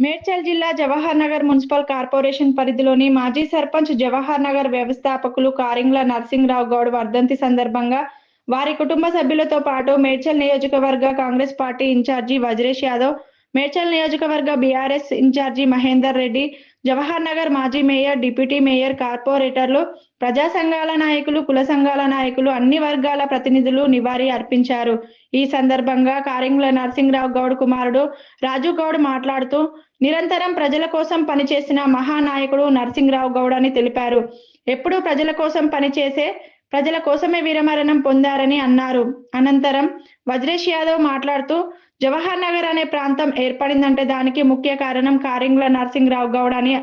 మేడ్చల్ జిల్లా Jawahar Nagar municipal corporation పరిధిలోని మాజీ సర్పంచ్ జవహర్ నగర్ వ్యవస్థాపకులు కారింగ్ల నరసింహరావు గౌడ్ వర్ధంతి సందర్భంగా వారి కుటుంబ సభ్యులతో పాటు మేడ్చల్ నియోజకవర్గ కాంగ్రెస్ పార్టీ ఇన్ఛార్జి వజ్రేష్ యాదవ్ మేడ్చల్ నియోజకవర్గ బీఆర్ఎస్ ఇన్ఛార్జి మహేందర్ రెడ్డి జవహర్ నగర్ మాజీ మేయర్ డిప్యూటీ మేయర్ కార్పొరేటర్లు ప్రజా సంఘాల నాయకులు కుల సంఘాల నాయకులు అన్ని వర్గాల ప్రతినిధులు నివారి అర్పించారు. ఈ సందర్భంగా కారింగుల నరసింహరావు గౌడ్ కుమారుడు రాజు గౌడ్ మాట్లాడుతూ నిరంతరం ప్రజల కోసం పనిచేసిన మహానాయకుడు నరసింహరావు గౌడ్ అని తెలిపారు. ఎప్పుడూ ప్రజల కోసం పనిచేసే ప్రజల కోసమే వీరమరణం పొందారని అన్నారు. అనంతరం వజ్రేష్ యాదవ్ మాట్లాడుతూ జవహర్ నగర్ అనే ప్రాంతం ఏర్పడిందంటే దానికి ముఖ్య కారణం కారింగ్ల నరసింహరావు గౌడ్ అని.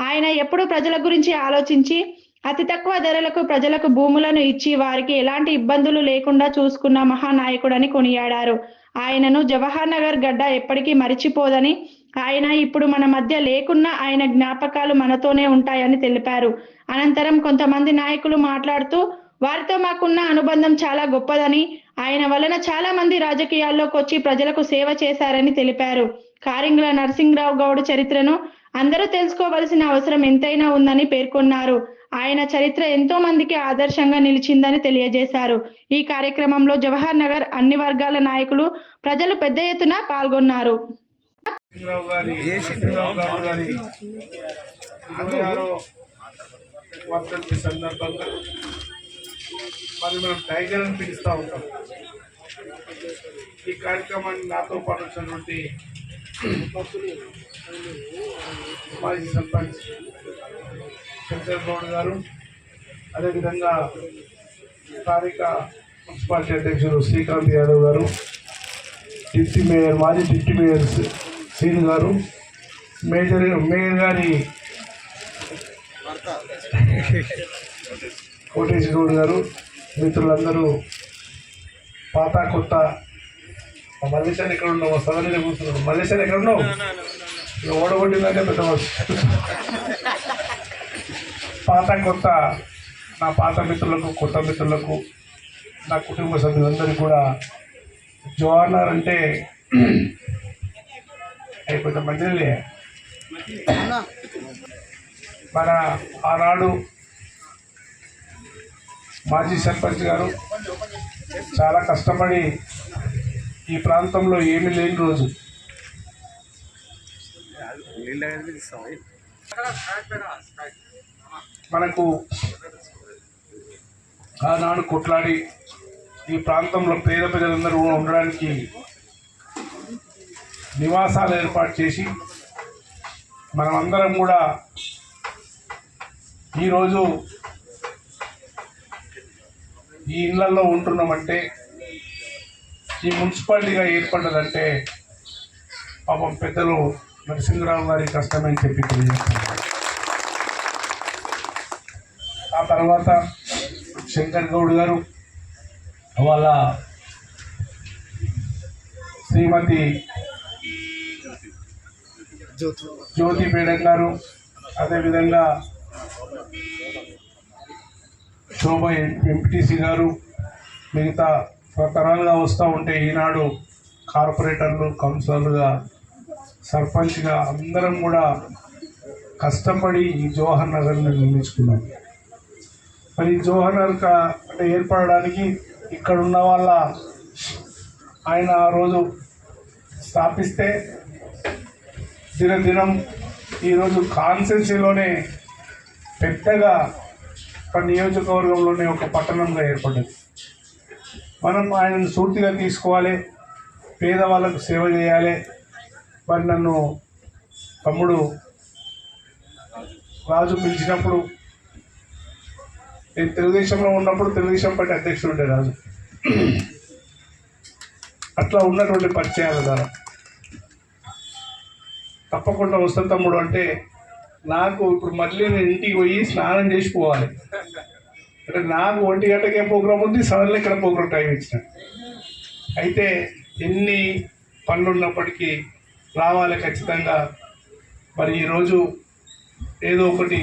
ఆయన ఎప్పుడు ప్రజల గురించి ఆలోచించి అతి తక్కువ ధరలకు ప్రజలకు భూములను ఇచ్చి వారికి ఎలాంటి ఇబ్బందులు లేకుండా చూసుకున్న మహానాయకుడని కొనియాడారు. ఆయనను జవహర్ నగర్ గడ్డ ఎప్పటికీ మరిచిపోదని ఆయన ఇప్పుడు మన మధ్య లేకున్నా ఆయన జ్ఞాపకాలు మనతోనే ఉంటాయని తెలిపారు. అనంతరం కొంతమంది నాయకులు మాట్లాడుతూ వారితో మాకున్న అనుబంధం చాలా గొప్పదని ఆయన వలన చాలా మంది రాజకీయాల్లోకి వచ్చి ప్రజలకు సేవ చేశారని తెలిపారు. కారింగ్ల నరసింహరావు గౌడ్ చరిత్రను అందరూ తెలుసుకోవలసిన అవసరం ఎంతైనా ఉందని పేర్కొన్నారు. ఆయన చరిత్ర ఎంతో మందికి ఆదర్శంగా నిలిచిందని తెలియజేశారు. ఈ కార్యక్రమంలో జవహర్ నగర్ అన్ని వర్గాల నాయకులు ప్రజలు పెద్ద ఎత్తున పాల్గొన్నారు. సందర్భంగా మరి మనం టైగర్ అని పిలుస్తూ ఉంటాం. ఈ కార్యక్రమాన్ని నాతో పాటు వచ్చినటువంటి మాజీ సర్పంచ్ శంకర్ గౌడ్ గారు అదేవిధంగా స్థానిక మున్సిపాలిటీ అధ్యక్షుడు శ్రీకాంత్ యాదవ్ గారు డిప్యూటీ మేయర్ మాజీ డిప్యూటీ మేయర్ సీన్ గారు మేజర్ మేయర్ గారి కోటేశ్వర గౌడ్ గారు మిత్రులందరూ పాత కొత్త మల్లేశాన్ని ఎక్కడ ఉన్నావు? సదనీలో కూర్చున్నాడు మల్లేశాన్ని ఎక్కడ ఉన్నావు? ఓడగొట్టిందంటే పెద్ద పాత కొత్త నా పాత మిత్రులకు కొత్త మిత్రులకు నా కుటుంబ సభ్యులందరికీ కూడా జవహర్లాల్ అంటే అవి కొంచెం మన ఆనాడు మాజీ సర్పంచ్ గారు చాలా కష్టపడి ఈ ప్రాంతంలో ఏమీ లేని రోజు. మనకు ఆనాడు కొట్లాడి ఈ ప్రాంతంలో పేద ప్రజలందరూ ఉండడానికి నివాసాలు ఏర్పాటు చేసి మనమందరం కూడా ఈరోజు ఈ ఇళ్ళలో ఉంటున్నామంటే ఈ మున్సిపాలిటీగా ఏర్పడ్డదంటే పాపం పెద్దలు నరసింహరావు గారి కష్టమని చెప్పి ఆ తర్వాత శంకర్ గౌడ్ గారు వాళ్ళ శ్రీమతి జ్యోతి మేడం గారు అదేవిధంగా శోభ ఎంపీటీసీ గారు మిగతా తరాలుగా వస్తూ ఉంటే ఈనాడు కార్పొరేటర్లు కౌన్సిలర్లుగా సర్పంచ్గా అందరం కూడా కష్టపడి ఈ జవహర్ నగర్ని నిర్మించుకున్నాం. మరి ఈ జవహర్ నగర్ అంటే ఏర్పడడానికి ఇక్కడ ఉన్న వాళ్ళ ఆయన ఆ రోజు స్థాపిస్తే దినదినం ఈరోజు కాన్సెన్సీలోనే పెద్దగా ఒక నియోజకవర్గంలోనే ఒక పట్టణంగా ఏర్పడ్డది. మనం ఆయనను సూర్తిగా తీసుకోవాలి పేదవాళ్ళకు సేవ చేయాలి. మరి నన్ను తమ్ముడు రాజు పిలిచినప్పుడు నేను తెలుగుదేశంలో ఉన్నప్పుడు తెలుగుదేశం పార్టీ అధ్యక్షుడు ఉండే రాజు. అట్లా ఉన్నటువంటి పరిచయాల ద్వారా. తప్పకుండా వస్తాను తమ్ముడు అంటే నాకు ఇప్పుడు మళ్ళీ నేను ఇంటికి పోయి స్నానం చేసి పోవాలి అంటే నాకు ఒంటి గంటకే ప్రోగ్రామ్ ఉంది సడన్లీ ఇక్కడ ప్రోగ్రామ్ టైం ఇచ్చిన. అయితే ఎన్ని పనులు ఉన్నప్పటికీ రావాలి ఖచ్చితంగా. మరి ఈరోజు ఏదో ఒకటి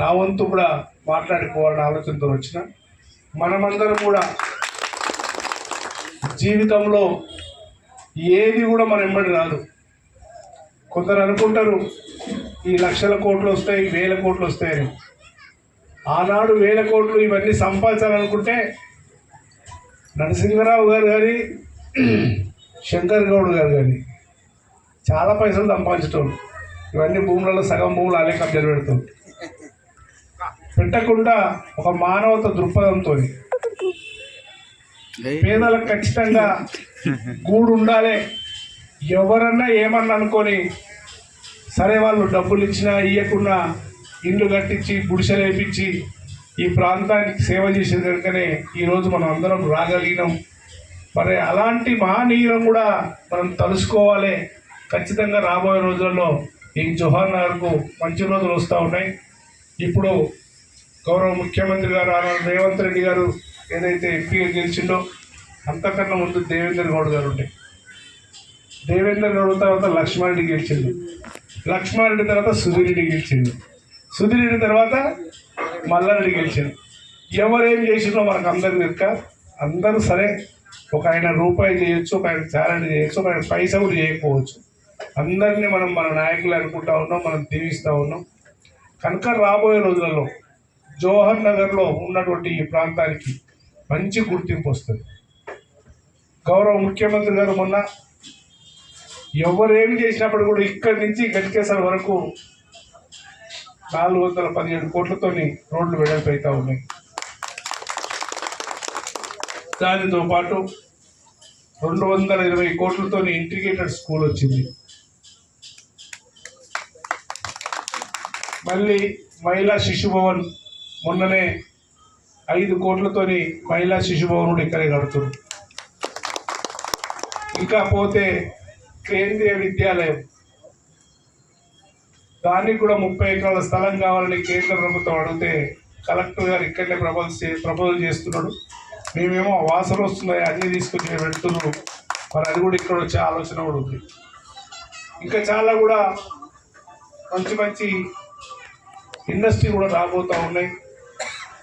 నా వంతు కూడా మాట్లాడుకోవాలని ఆలోచనతో వచ్చిన. మనమందరం కూడా జీవితంలో ఏది కూడా మన వెంబడి రాదు. కొందరు అనుకుంటారు ఈ లక్షల కోట్లు వస్తాయి వేల కోట్లు వస్తాయని. ఆనాడు వేల కోట్లు ఇవన్నీ సంపాదించాలనుకుంటే నరసింహరావు గారు కానీ శంకర్ గౌడ్ గారు కానీ చాలా పైసలు సంపాదించటం ఇవన్నీ భూములలో సగం భూములు అలే కబ్జలు పెడతాం పెట్టకుండా ఒక మానవత దృక్పథంతో పేదలకు ఖచ్చితంగా గూడు ఉండాలి ఎవరన్నా ఏమన్నా అనుకొని సరే వాళ్ళు డబ్బులు ఇచ్చినా ఇవ్వకుండా ఇండ్లు కట్టించి గుడిసెలు వేపించి ఈ ప్రాంతానికి సేవ చేసిన కనుకనే ఈరోజు మనం అందరం రాగలిగినాం. మరి అలాంటి మహనీయులను కూడా మనం తలుసుకోవాలి. ఖచ్చితంగా రాబోయే రోజుల్లో ఈ జవహర్ నగర్కు మంచి రోజులు వస్తూ ఉన్నాయి. ఇప్పుడు గౌరవ ముఖ్యమంత్రి గారు ఆనాడు రేవంత్ రెడ్డి గారు ఏదైతే ఎంపీగా గెలిచిండో అంతకన్నా ముందు దేవేంద్ర గౌడ్ గారు ఉండే. దేవేంద్ర గౌడ్ తర్వాత లక్ష్మణుడి గెలిచింది గెలిచిండు. లక్ష్మణ్ తర్వాత సుధీర్ రెడ్డి గెలిచిండు. రెడ్డి తర్వాత మల్లారెడ్డి గెలిచిండు. ఎవరేం చేసినో మనకు అందరు లెక్క అందరూ సరే ఒక ఆయన రూపాయి చేయొచ్చు ఒక ఆయన చాలని చేయొచ్చు ఒక ఆయన పైసా కూడా చేయకపోవచ్చు. అందరినీ మనం మన నాయకులు అనుకుంటా ఉన్నాం మనం దీవిస్తూ ఉన్నాం. కనుక రాబోయే రోజులలో జవహర్ నగర్లో ఉన్నటువంటి ఈ ప్రాంతానికి మంచి గుర్తింపు వస్తుంది. గౌరవ ముఖ్యమంత్రి గారు మొన్న ఎవరేమి చేసినప్పుడు కూడా ఇక్కడి నుంచి గట్కేశ్వర వరకు నాలుగు వందల పదిహేడు కోట్లతోని రోడ్లు వెడల్పు అవుతా ఉన్నాయి. దానితో పాటు రెండు వందల ఇరవై కోట్లతోని ఇంటిగ్రేటెడ్ స్కూల్ వచ్చింది. మళ్ళీ మహిళా శిశు భవన్ మొన్ననే ఐదు కోట్లతోని మహిళా శిశు భవన్ కూడా ఇక్కడే కడుతుంది ఇంకా పోతే కేంద్రీయ విద్యాలయం. దానికి కూడా ముప్పై ఎకరాల స్థలం కావాలని కేంద్ర ప్రభుత్వం అడిగితే కలెక్టర్ గారు ఇక్కడనే ప్రపోజ్ చే ప్రపోజల్ చేస్తున్నాడు. మేమేమో వాసన వస్తున్నాయి అన్నీ తీసుకొచ్చి మేము మరి అది కూడా ఇక్కడ వచ్చే ఆలోచన కూడా ఉంది. ఇంకా చాలా కూడా మంచి మంచి ఇండస్ట్రీ కూడా రాబోతూ ఉన్నాయి.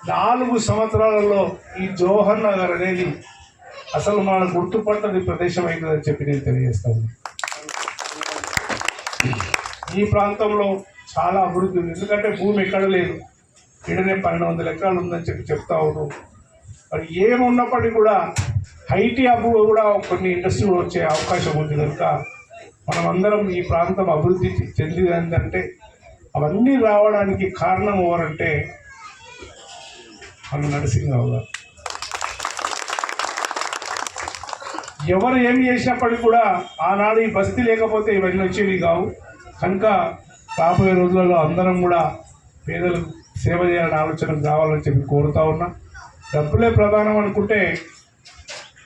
నాలుగు సంవత్సరాలలో ఈ జోహర్ నగర్ అనేది అసలు మన గుర్తుపట్టని ప్రదేశం అయిందని చెప్పి నేను తెలియజేస్తాను. ఈ ప్రాంతంలో చాలా అభివృద్ధి ఉంది. ఎందుకంటే భూమి ఎక్కడ లేదు. ఇడనే పన్నెండు వందల ఎకరాలు ఉందని చెప్పి చెప్తా ఉన్నాం మరి ఏమున్నప్పటికీ కూడా హైటీ హబ్ కూడా కొన్ని ఇండస్ట్రీలు వచ్చే అవకాశం ఉంది కనుక మనమందరం ఈ ప్రాంతం అభివృద్ధి చెందింది ఏంటంటే అవన్నీ రావడానికి కారణం ఎవరంటే మన నరసింహరావు గారు. ఎవరు ఏం చేసినప్పటికీ కూడా ఆనాడు ఈ బస్తీ లేకపోతే ఇవన్నీ వచ్చేవి కావు. కనుక రాబోయే రోజులలో అందరం కూడా పేదలకు సేవ చేయాలని ఆలోచన కావాలని చెప్పి కోరుతా ఉన్నా. డబ్బులే ప్రధానం అనుకుంటే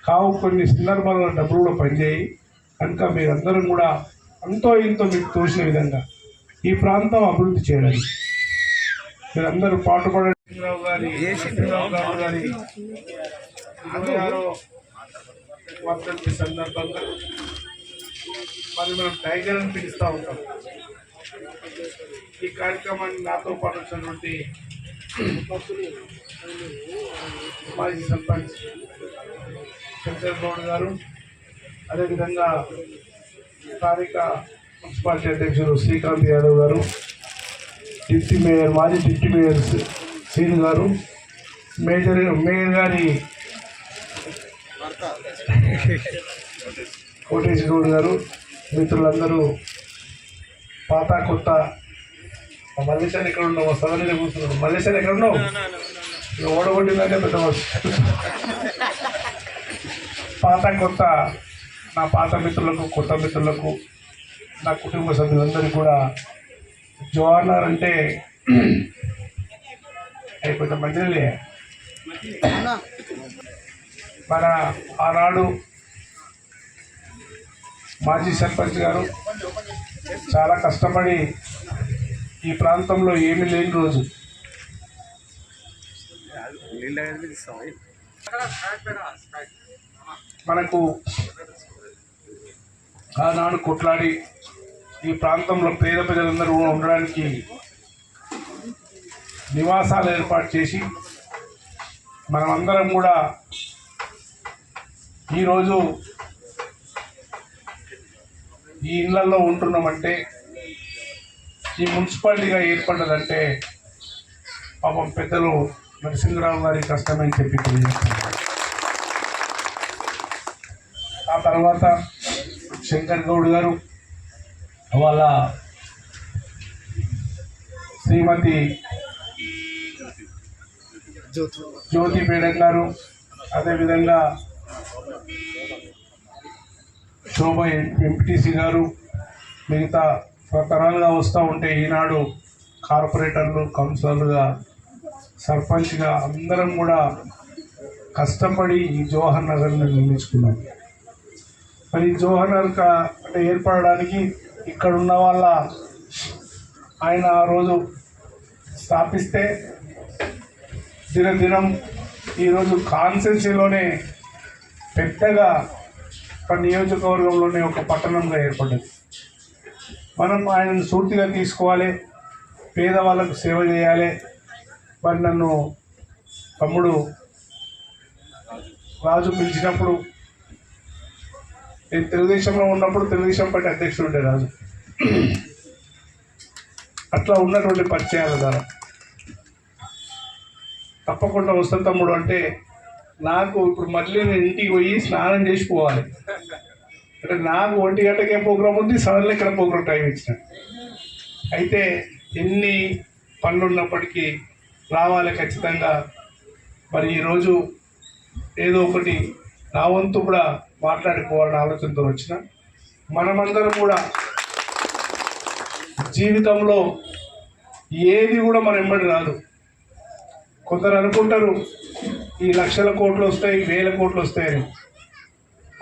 కావు కొన్ని సందర్భాల్లో డబ్బులు కూడా పనిచేయి. కనుక మీరందరం కూడా అంతో ఇంతో మీకు తోచిన విధంగా ఈ ప్రాంతం అభివృద్ధి చేయడానికి మీరందరూ పాటుపడండి రావు గారి గారు ఆరో సందర్భంగా మరి మనం టైగర్ అని పిలుస్తూ ఉంటాం. ఈ కార్యక్రమాన్ని నాతో పాటు వచ్చినటువంటి మాజీ సర్పంచ్ శంకర్ గౌడ్ గారు అదేవిధంగా స్థానిక మున్సిపాలిటీ అధ్యక్షుడు శ్రీకాంత్ యాదవ్ గారు డిప్యూటీ మేయర్ మాజీ డిప్యూటీ మేయర్ శ్రీను గారు మేజర్ మేయర్ గారి గౌడ్ గారు మిత్రులందరూ పాత కొత్త. మల్లేశాన్ని ఎక్కడ ఉన్నావు? మా సదనీలో కూర్చున్నాడు. మల్లేశాన్ని ఎక్కడ ఉన్నావు? ఓడగొట్టిందంటే పెద్ద పాత కొత్త. నా పాత మిత్రులకు కొత్త మిత్రులకు నా కుటుంబ సభ్యులందరికీ కూడా జోహార్ అంటే అయిపోతే మంచిదే మన ఆనాడు మాజీ సర్పంచ్ గారు చాలా కష్టపడి ఈ ప్రాంతంలో ఏమీ లేని రోజు. మనకు ఆనాడు కొట్లాడి ఈ ప్రాంతంలో పేద ప్రజలందరూ ఉండడానికి నివాసాలు ఏర్పాటు చేసి మనమందరం కూడా ఈరోజు ఈ ఇళ్ళలో ఉంటున్నామంటే ఈ మున్సిపాలిటీగా ఏర్పడ్డదంటే పాపం పెద్దలు నరసింహరావు గారి కష్టమని చెప్పి ఆ తర్వాత శంకర్ గౌడ్ గారు వాళ్ళ శ్రీమతి జ్యోతి పేడం గారు అదేవిధంగా శోభ ఎంపీటీసీ గారు మిగతా తరాలుగా వస్తూ ఉంటే ఈనాడు కార్పొరేటర్లు కౌన్సిలర్లుగా సర్పంచ్గా అందరం కూడా కష్టపడి ఈ జవహర్ నగర్ని నిర్మించుకున్నాం. మరి జవహర్ నగర్ అంటే ఏర్పడడానికి ఇక్కడ ఉన్న వాళ్ళ ఆయన ఆ రోజు స్థాపిస్తే దినదినం ఈరోజు కాన్సెన్సీలోనే పెద్దగా నియోజకవర్గంలోనే ఒక పట్టణంగా ఏర్పడ్డది. మనం ఆయనను సూర్తిగా తీసుకోవాలి పేదవాళ్ళకు సేవ చేయాలి. మరి నన్ను తమ్ముడు రాజు పిలిచినప్పుడు నేను తెలుగుదేశంలో ఉన్నప్పుడు తెలుగుదేశం పార్టీ అధ్యక్షుడు ఉండే రాజు. అట్లా ఉన్నటువంటి పరిచయాల ద్వారా. తప్పకుండా వస్తాను తమ్ముడు అంటే నాకు ఇప్పుడు మళ్ళీ నేను ఇంటికి పోయి స్నానం చేసి పోవాలి అంటే నాకు ఒంటి గంటకే ప్రోగ్రామ్ ఉంది సడన్లీ ఇక్కడ ప్రోగ్రామ్ టైం ఇచ్చిన. అయితే ఎన్ని పనులు ఉన్నప్పటికీ రావాలి ఖచ్చితంగా. మరి ఈరోజు ఏదో ఒకటి నా వంతు కూడా మాట్లాడుకోవాలని ఆలోచనతో వచ్చిన. మనమందరం కూడా జీవితంలో ఏది కూడా మన వెంబడి రాదు. కొందరు అనుకుంటారు ఈ లక్షల కోట్లు వస్తాయి వేల కోట్లు వస్తాయని.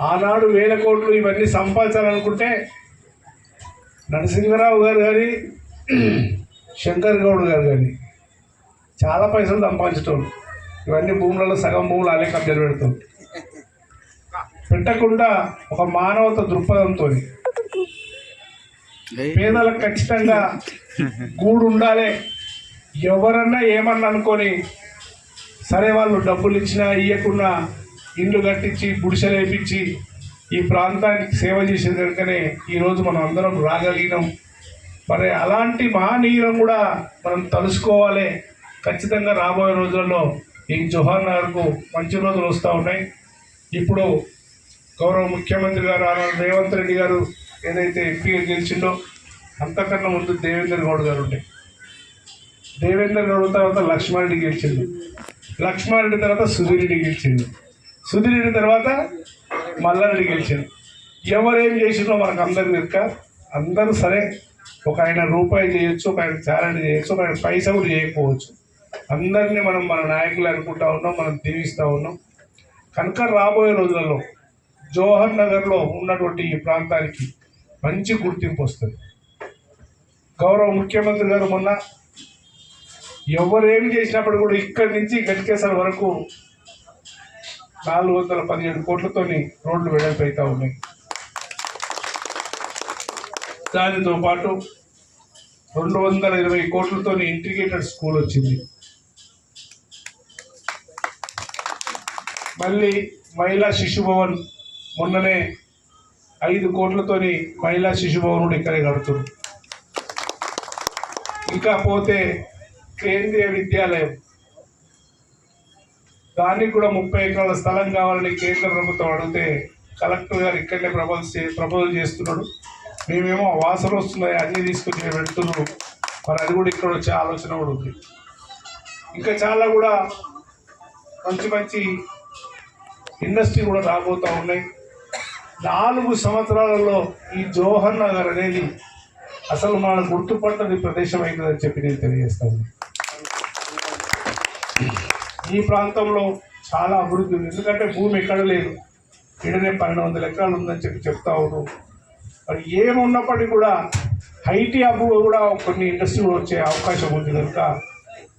ఆనాడు వేల కోట్లు ఇవన్నీ సంపాదించాలనుకుంటే నరసింహరావు గారు కానీ శంకర్ గౌడ్ గారు కానీ చాలా పైసలు సంపాదించటం ఇవన్నీ భూములలో సగం భూములు అనే కబ్జాలు పెడతాం పెట్టకుండా ఒక మానవత దృక్పథంతో పేదలకు ఖచ్చితంగా గూడు ఉండాలి. ఎవరన్నా ఏమన్నా అనుకొని సరే వాళ్ళు డబ్బులు ఇచ్చినా ఇవ్వకుండా ఇండ్లు కట్టించి గుడిసెలు వేపించి ఈ ప్రాంతానికి సేవ చేసిన కనుకనే ఈరోజు మనం అందరం రాగలిగినాం. మరి అలాంటి మహనీయులను కూడా మనం తలుసుకోవాలి. ఖచ్చితంగా రాబోయే రోజుల్లో ఈ జవహర్ నగర్కు మంచి రోజులు వస్తూ ఉన్నాయి. ఇప్పుడు గౌరవ ముఖ్యమంత్రి గారు ఆనాడు రేవంత్ రెడ్డి గారు ఏదైతే ఎంపీగా గెలిచిండో అంతకన్నా ముందు దేవేంద్ర గౌడ్ గారు ఉండే. దేవేంద్ర గౌడ్ తర్వాత లక్ష్మారెడ్డి గెలిచిండు. లక్ష్మారెడ్డి తర్వాత సుధీరెడ్డి గెలిచిండు. సుధీరెడ్డి తర్వాత మల్లారెడ్డి గెలిచిండు. ఎవరేం చేసిందో మనకు అందరికి లెక్క అందరూ సరే ఒక ఆయన రూపాయి చేయొచ్చు ఒక ఆయన చాలండి చేయొచ్చు ఒక ఆయన పైసా కూడా చేయకపోవచ్చు. అందరినీ మనం మన నాయకులు అనుకుంటా ఉన్నాం మనం దీవిస్తూ ఉన్నాం. కనుక రాబోయే రోజులలో జవహర్ నగర్లో ఉన్నటువంటి ఈ ప్రాంతానికి మంచి గుర్తింపు వస్తుంది. గౌరవ ముఖ్యమంత్రి గారు మొన్న ఎవరేం చేసినప్పుడు కూడా ఇక్కడి నుంచి గట్కేసర్ వరకు నాలుగు వందల పదిహేడు కోట్లతోని రోడ్లు వెడల్పు అవుతా ఉన్నాయి. దానితో పాటు రెండు వందల ఇరవై కోట్లతోని ఇంటిగ్రేటెడ్ స్కూల్ వచ్చింది. మళ్ళీ మహిళా శిశు భవన్ మొన్ననే ఐదు కోట్లతోని మహిళా శిశు భవన్ కూడా ఇక్కడే కడుతుంది ఇంకా పోతే కేంద్రీయ విద్యాలయం. దానికి కూడా ముప్పై ఎకరాల స్థలం కావాలని కేంద్ర ప్రభుత్వం అడిగితే కలెక్టర్ గారు ఇక్కడనే ప్రపోజ్ చే ప్రపోజల్ చేస్తున్నాడు. మేమేమో వాసన వస్తున్నాయి అన్నీ తీసుకొచ్చి మేము పెడుతున్నాం. మరి అది కూడా ఇక్కడ వచ్చే ఆలోచన కూడా ఉంది. ఇంకా చాలా కూడా మంచి మంచి ఇండస్ట్రీ కూడా రాబోతూ ఉన్నాయి. నాలుగు సంవత్సరాలలో ఈ జోహర్ నగర్ అనేది అసలు మన గుర్తుపట్టని ప్రదేశం అయిందని చెప్పి నేను తెలియజేస్తాను. ఈ ప్రాంతంలో చాలా అభివృద్ధి ఉంది. ఎందుకంటే భూమి ఎక్కడ లేదు. ఇక్కడనే పన్నెండు వందల ఎకరాలు ఉందని చెప్పి చెప్తా ఉన్నాం మరి ఏమున్నప్పటికీ కూడా ఐటీ హబ్ కూడా కొన్ని ఇండస్ట్రీలు వచ్చే అవకాశం ఉంది కనుక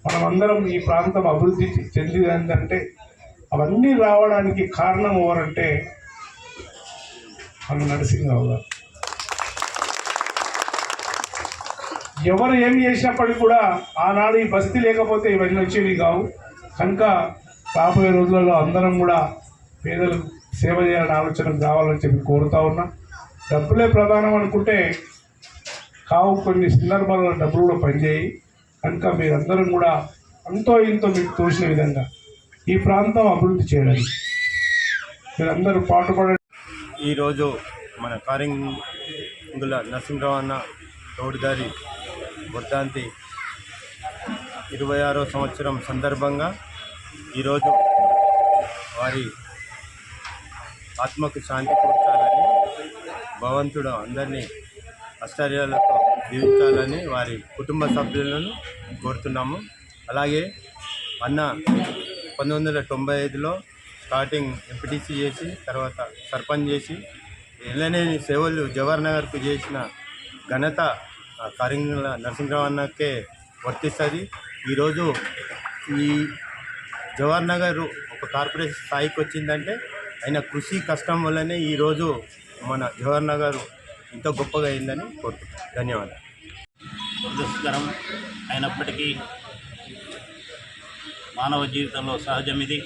మనం అందరం ఈ ప్రాంతం అభివృద్ధి చెందిందంటే ఏంటంటే అవన్నీ రావడానికి కారణం ఎవరంటే మన నరసింహరావు గారు. ఎవరు ఏం చేసినప్పటికీ కూడా ఆనాడు ఈ బస్తీ లేకపోతే ఇవన్నీ వచ్చేవి కావు. కనుక రాబోయే రోజులలో అందరం కూడా పేదలకు సేవ చేయాలని ఆలోచన కావాలని చెప్పి కోరుతా ఉన్నా. డబ్బులే ప్రధానం అనుకుంటే కావు కొన్ని సందర్భాల్లో డబ్బులు కూడా పనిచేయి. కనుక మీరందరం కూడా అంతో ఇంతో మీకు తోచిన విధంగా ఈ ప్రాంతం అభివృద్ధి చేయడానికి మీరందరూ పాటుపడండి. ఈరోజు మన కారింగుల నరసింహరావు అన్న రవాణా తోడిదారి వర్ధంతి ఇరవై ఆరో సంవత్సరం సందర్భంగా ఈరోజు వారి ఆత్మకు శాంతి కూర్చాలని భగవంతుడు అందరినీ ఆశ్చర్యాలతో జీవించాలని వారి కుటుంబ సభ్యులను కోరుతున్నాము. అలాగే అన్న పంతొమ్మిది వందల తొంభై ఐదులో స్టార్టింగ్ ఎంపీటీసీ చేసి తర్వాత సర్పంచ్ చేసి ఎల్లనేని సేవలు జవహర్ నగర్కు చేసిన ఘనత ఆ నరసింహరావు అన్నకే వర్తిస్తుంది. ఈరోజు ఈ జవహర్ నగర్ ఒక కార్పొరేషన్ స్థాయికి వచ్చిందంటే ఆయన కృషి కష్టం వల్లనే ఈరోజు మన జవహర్ నగర్ ఇంత గొప్పగా అయిందని కోరుతున్నాను ధన్యవాదాలు. దురదృష్టకరం. అయినప్పటికీ మానవ జీవితంలో సహజం ఇది.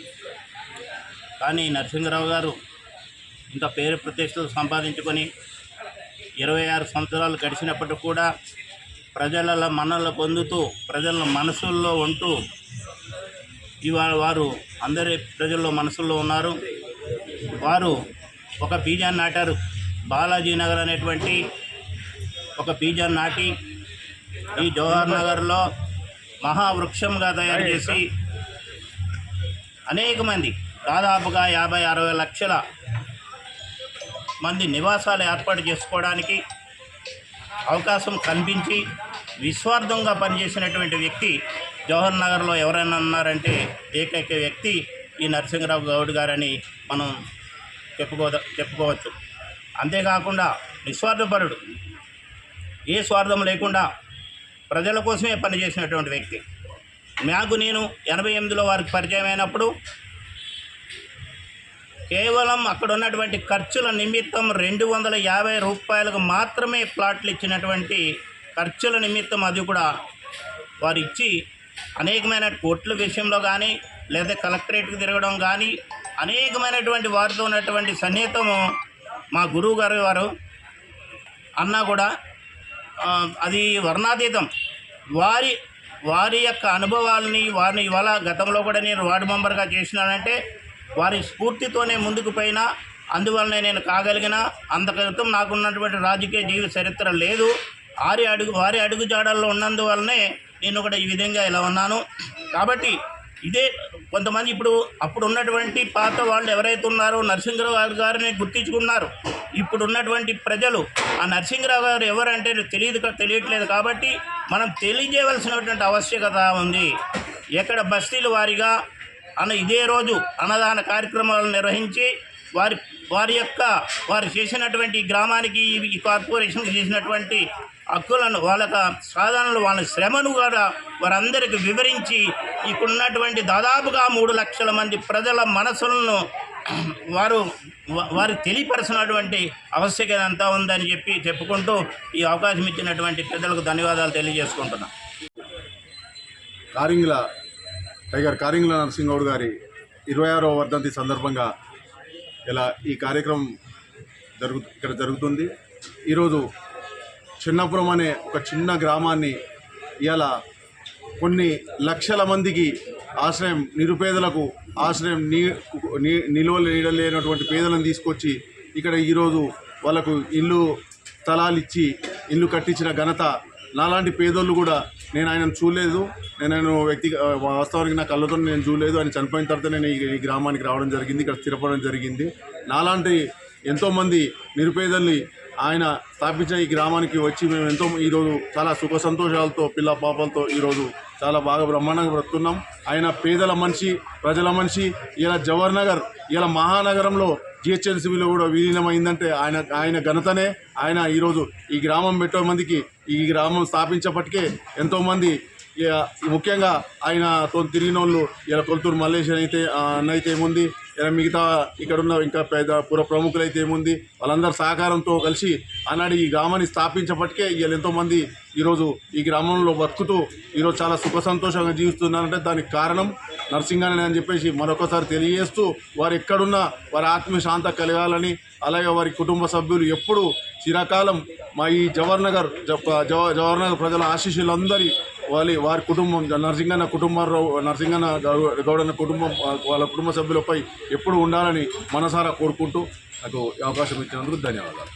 కానీ నరసింహరావు గారు ఇంత పేరు ప్రతిష్టలు సంపాదించుకొని ఇరవై ఆరు సంవత్సరాలు గడిచినప్పటికి కూడా ప్రజల మనల పొందుతూ ప్రజల మనసుల్లో ఉంటూ ఇవాళ వారు అందరి ప్రజల్లో మనసుల్లో ఉన్నారు. వారు ఒక బీజాన్ని నాటారు. బాలాజీ నగర్ అనేటువంటి ఒక బీజాన్ని నాటి ఈ జవహర్ నగర్లో మహావృక్షంగా తయారు చేసి అనేక మంది దాదాపుగా యాభై అరవై లక్షల మంది నివాసాలు ఏర్పాటు చేసుకోవడానికి అవకాశం కల్పించి నిస్వార్థంగా పనిచేసినటువంటి వ్యక్తి జవహర్ నగర్లో ఎవరైనా ఉన్నారంటే ఏకైక వ్యక్తి ఈ నరసింహరావు గౌడ్ గారని మనం చెప్పుకో చెప్పుకోవచ్చు. అంతేకాకుండా నిస్వార్థపరుడు. ఏ స్వార్థం లేకుండా ప్రజల కోసమే పనిచేసినటువంటి వ్యక్తి. నాకు నేను ఎనభై ఎనిమిదిలో వారికి పరిచయం అయినప్పుడు కేవలం అక్కడ ఉన్నటువంటి ఖర్చుల నిమిత్తం రెండు వందల యాభై రూపాయలకు మాత్రమే ప్లాట్లు ఇచ్చినటువంటి ఖర్చుల నిమిత్తం అది కూడా వారు ఇచ్చి అనేకమైన కోట్ల విషయంలో కానీ లేదా కలెక్టరేట్కి తిరగడం కానీ అనేకమైనటువంటి వారితో ఉన్నటువంటి సన్నిహితము మా గురువు గారు వారు. అన్నా కూడా అది వర్ణాతీతం. వారి వారి యొక్క అనుభవాలని వారిని ఇవాళ గతంలో కూడా నేను వార్డు మెంబర్గా చేసినానంటే వారి స్ఫూర్తితోనే ముందుకు పోయినా అందువలనే నేను కాగలిగిన అంత క్రితం నాకున్నటువంటి రాజకీయ జీవిత చరిత్ర లేదు. వారి అడుగు వారి అడుగు జాడల్లో ఉన్నందువల్లనే నేను కూడా ఈ విధంగా ఇలా ఉన్నాను. కాబట్టి ఇదే కొంతమంది ఇప్పుడు అప్పుడు ఉన్నటువంటి పాత వాళ్ళు ఎవరైతే ఉన్నారో నరసింహరావు గారిని గుర్తించుకున్నారు. ఇప్పుడు ఉన్నటువంటి ప్రజలు ఆ నరసింహరావు గారు ఎవరంటే తెలియదు తెలియట్లేదు కాబట్టి మనం తెలియజేయవలసినటువంటి ఆవశ్యకత ఉంది. ఎక్కడ బస్తీలు వారిగా అన్న ఇదే రోజు అన్నదాన కార్యక్రమాలు నిర్వహించి వారి వారి యొక్క వారు చేసినటువంటి గ్రామానికి ఈ కార్పొరేషన్కి చేసినటువంటి హక్కులను వాళ్ళ సాధనలు వాళ్ళ శ్రమను కూడా వారందరికీ వివరించి ఇక్కడున్నటువంటి దాదాపుగా మూడు లక్షల మంది ప్రజల మనసులను వారు వారు తెలియపరచినటువంటి ఆవశ్యకత అంతా ఉందని చెప్పి చెప్పుకుంటూ ఈ అవకాశం ఇచ్చినటువంటి ప్రజలకు ధన్యవాదాలు తెలియజేసుకుంటున్నాను కారింగ్ల టైగర్ కారింగ్ల నరసింహగౌడ్ గారి ఇరవై ఆరో వర్ధంతి సందర్భంగా ఇలా ఈ కార్యక్రమం జరుగు ఇక్కడ జరుగుతుంది. ఈరోజు చిన్నపురం అనే ఒక చిన్న గ్రామాన్ని ఇలా కొన్ని లక్షల మందికి ఆశ్రయం నిరుపేదలకు ఆశ్రయం నీ నీ నిలువ నీడలేనటువంటి పేదలను తీసుకొచ్చి ఇక్కడ ఈరోజు వాళ్ళకు ఇల్లు స్థలాలు ఇచ్చి ఇల్లు కట్టించిన ఘనత నాలాంటి పేదోళ్ళు కూడా నేను ఆయన చూడలేదు. నేను ఆయన వ్యక్తి వాస్తవానికి నా కళ్ళతో నేను చూడలేదు. ఆయన చనిపోయిన తర్వాత నేను ఈ ఈ గ్రామానికి రావడం జరిగింది ఇక్కడ స్థిరపడడం జరిగింది. నాలాంటి ఎంతోమంది నిరుపేదల్ని ఆయన స్థాపించిన ఈ గ్రామానికి వచ్చి మేము ఎంతో ఈరోజు చాలా సుఖ సంతోషాలతో పిల్ల పాపలతో ఈరోజు చాలా బాగా బ్రహ్మాండంగా బ్రతుకున్నాం. ఆయన పేదల మనిషి ప్రజల మనిషి ఇలా జవహర్ నగర్ ఇలా మహానగరంలో జిహెచ్ఎంసీలో కూడా విలీనమైందంటే ఆయన ఆయన ఘనతనే. ఆయన ఈరోజు ఈ గ్రామం పెట్టే మందికి ఈ గ్రామం స్థాపించప్పటికే ఎంతోమంది ఇక ముఖ్యంగా ఆయనతో తిరిగిన వాళ్ళు ఇలా కొలుతూరు మల్లేష్ అయితే అన్నైతే ఏముంది? మిగతా ఇక్కడున్న ఇంకా పెద్ద పుర ప్రముఖులు అయితే ఏముంది? వాళ్ళందరి సహకారంతో కలిసి ఆనాడు ఈ గ్రామాన్ని స్థాపించబట్టికే వీళ్ళు ఎంతోమంది ఈరోజు ఈ గ్రామంలో బతుకుతూ ఈరోజు చాలా సుఖ సంతోషంగా జీవిస్తున్నారంటే దానికి కారణం నర్సింగానే అని చెప్పేసి మరొకసారి తెలియజేస్తూ వారు ఎక్కడున్నా వారి ఆత్మశాంత కలగాలని అలాగే వారి కుటుంబ సభ్యులు ఎప్పుడూ చిరకాలం మా ఈ జవహర్ నగర్ జవ జవహర్ నగర్ ప్రజల ఆశీస్సులందరి వాళ్ళ వారి కుటుంబం నరసింగన్న కుటుంబారావు నరసింగన్న గౌడన్న కుటుంబం వాళ్ళ కుటుంబ సభ్యులపై ఎప్పుడు ఉండాలని మనసారా కోరుకుంటూ నాకు అవకాశం ఇచ్చినందుకు ధన్యవాదాలు.